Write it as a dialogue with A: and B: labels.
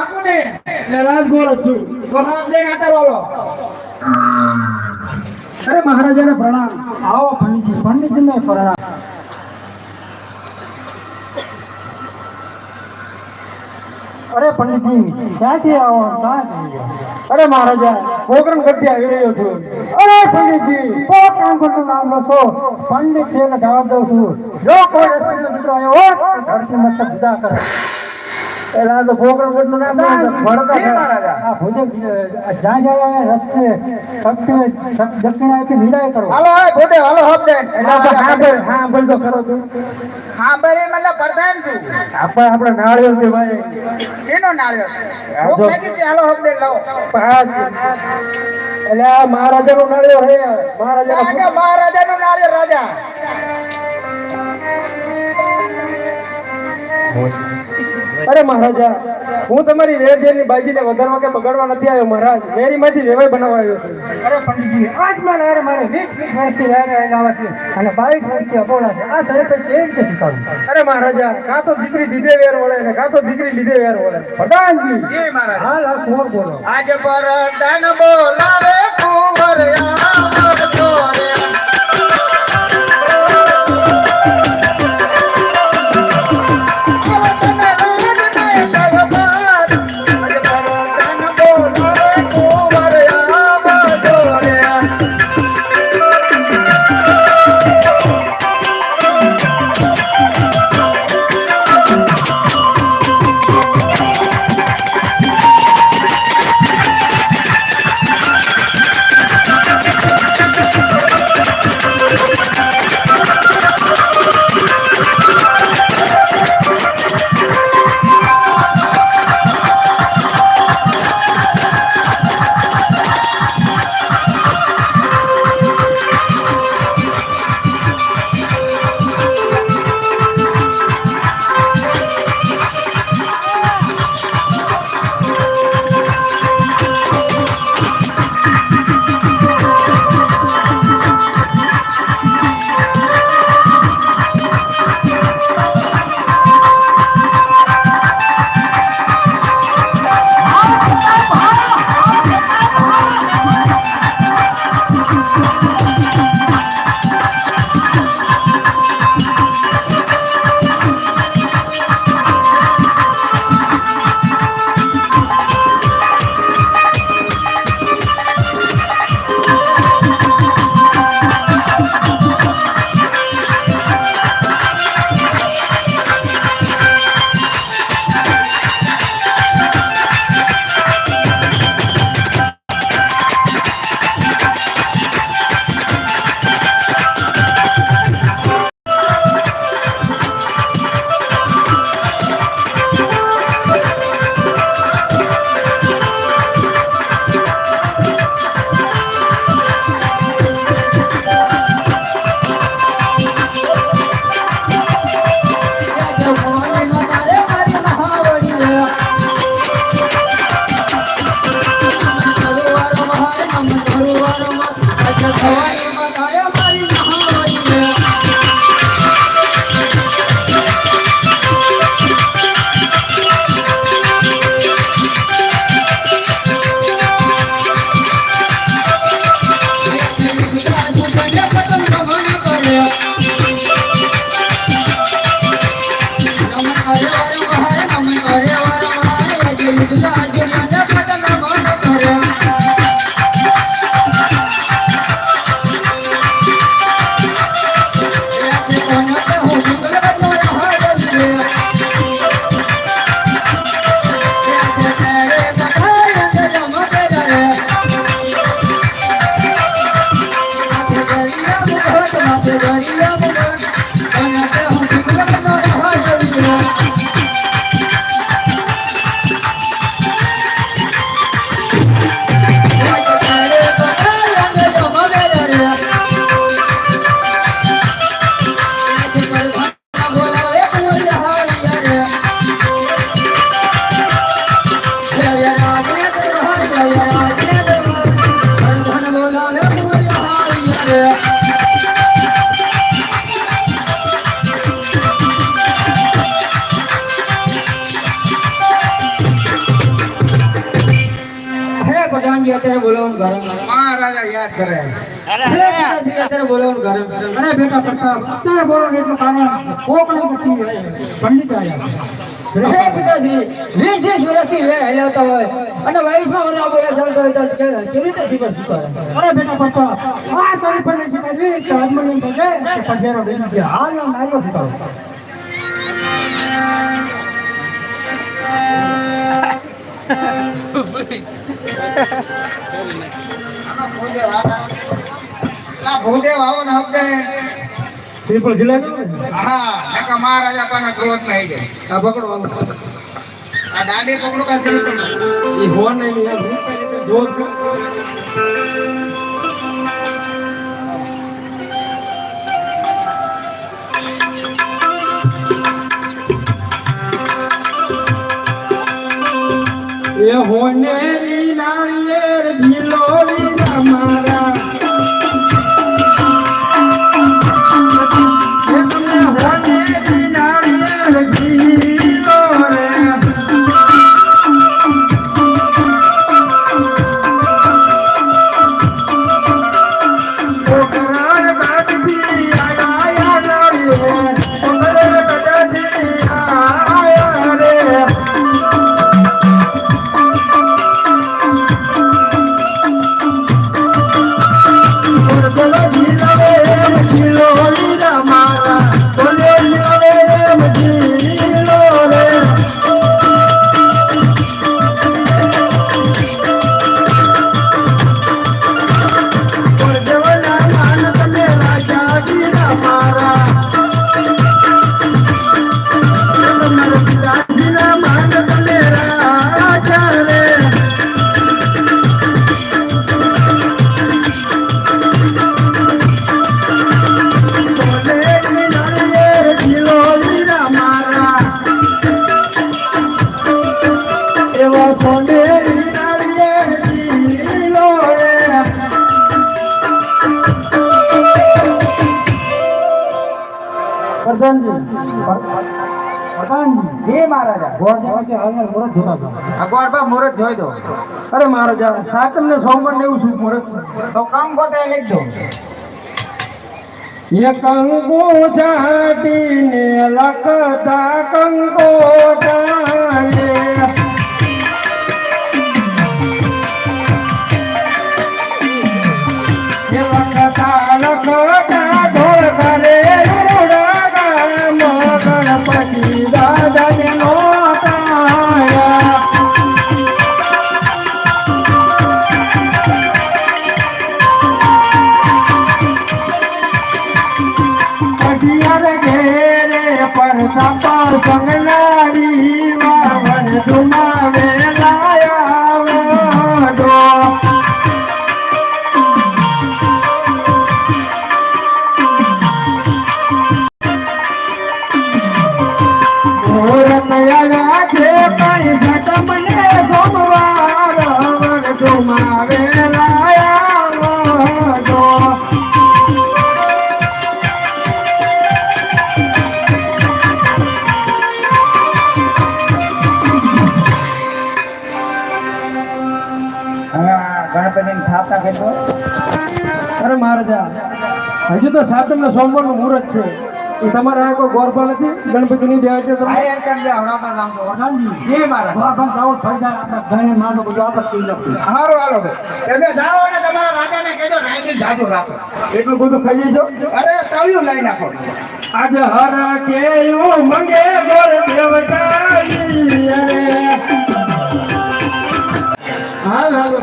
A: પાકું ને
B: એટલે રાજગોળ જ છું
A: તો હાથ લઈને આતા બોલો
B: અરે મહારાજાને પ્રણામ આવો પંડિતજી પંડિતજીને પ્રણામ અરે પંડિતજી ક્યાંથી આવો ક્યાંથી અરે મહારાજા પોકરણ ગઢથી આવી રહ્યો છું અરે પંડિતજી પોકરણ ગઢનું નામ લો છો પંડિત છે એટલે જવાબ દઉં છું જો કોઈ રસ્તે દીકરો આવ્યો હોત તો ધરતી મસ્તક જુદા કરે એટલે આ તો નામ ભણતા
A: મહારાજા.
B: આ ભુજંગ જ્યાં જ્યાં રસ્તે દક્ષિણ દક્ષિણ આપી વિદાય કરો.
A: હાલો હે હાલો હબ દે
B: હા બોલ તો કરો તું.
A: હા બરે મતલબ પ્રધાન છું.
B: આપણે થી ભાઈ.
A: કેનો નાળિયો હું
B: જો.
A: ફેંકી હાલો હબ દે લાવો.
B: પાંચ એટલે આ મહારાજાનું નાળિયો હે મહારાજા
A: રાજા મહારાજાનો નાળિયો રાજા.
B: અરે મહારાજા હું તમારી વેરજેરની બાજીને વધારવા કે બગાડવા નથી આવ્યો મહારાજ. વેરીમાંથી વેવાય બનાવવા આવ્યો છું. અરે પંડિતજી આજ મારે અરે મારે વીસ વીસ વર્ષથી વેરે આવ્યા છે અને બાવીસ વર્ષથી અપોળા છે. આ શરત કેવી રીતે અરે મહારાજા કાં તો દીકરી દીધે વેર વળે ને કાં તો દીકરી લીધે વેર વળે. પ્રધાનજી. હાલ આ કુંવર બોલો.
A: આજ પરદાન બોલાવે કુંવર かい。
B: પ્રધાનજી અત્યારે બોલાવું કારણ
A: મહારાજા યાદ કરે.
B: અરે અત્યારે બેટા પ્રતાપ અત્યારે બોલો એટલું કારણ કોકણ નથી પંડિત આવ્યા હે પિતાશ્રી વીસ વીસ વર્ષથી વેર હલાવતા હોય. અને વયસમાં મને બોલે ચાલતો હોય તો કેવી રીતે? અરે બેટા આ કે પગેરો હાલ શ્રીફળ જિલ્લા
A: હા નકા મહારાજા પાસે ક્રોધ નહીં જાય
B: આ પકડો
A: આ દાડી પકડો કાંઈ
B: એ હોન નહીં જોત એ
A: મહારાજા? અકબરબા મુહૂર્ત જોઈ દો.
B: અરે મહારાજા સાતમ ને સોમવાર ને એવું શું મુહૂર્ત?
A: તો કામ ગોતે લખજો
B: એ કંકુ ચાટીને લખતા કંકો ચાલે અગિયાર ઘેરે પર સપા સંગનારી વાવન ધુમાવે
A: કરીને થાપ નાખે
B: અરે મહારાજા હજુ તો સાતમના સોમવારનું મુહૂર્ત છે. એ તમારે આ કોઈ ગોરબા નથી? ગણપતિ ની દેવા છે? તમે
A: હારો હાલો તમે જાઓ અને તમારા રાજાને કહેજો રાખો
B: એટલું બધું ખાઈ જજો
A: અરે તળિયું લઈ નાખો.
B: આજ હર કેયું મંગે ગોર હાલ હાલ.